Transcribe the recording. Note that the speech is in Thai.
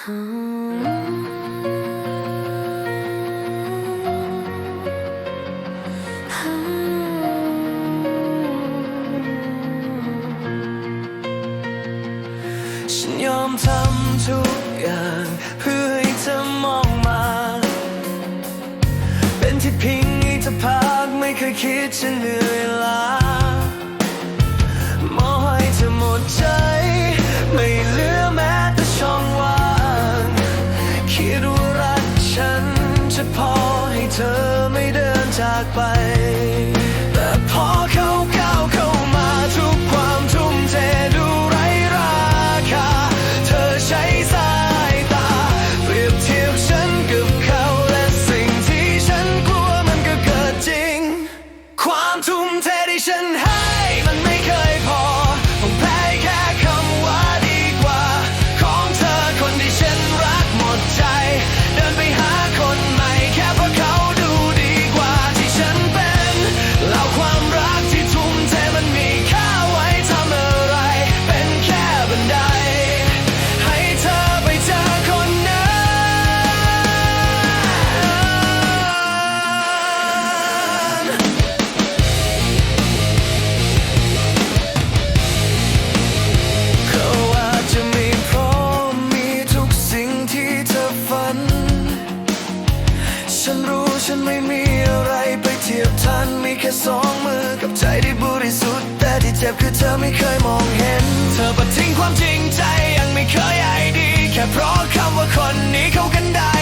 ฉันยอมทำทุกอย่าง เพื่อให้เธอมองมา เป็นที่พิงให้เธอพักไม่เคยคิดฉันเหนื่อย bye. ฉันรู้ฉันไม่มีอะไรไปเทียบทันมีแค่สองมือกับใจที่บริสุทธิ์แต่ที่เจ็บคือเธอไม่เคยมองเห็น เธอปฏิทิ้งความจริงใจยังไม่เคยไอดี แค่เพราะคำว่าคนนี้เข้ากันได้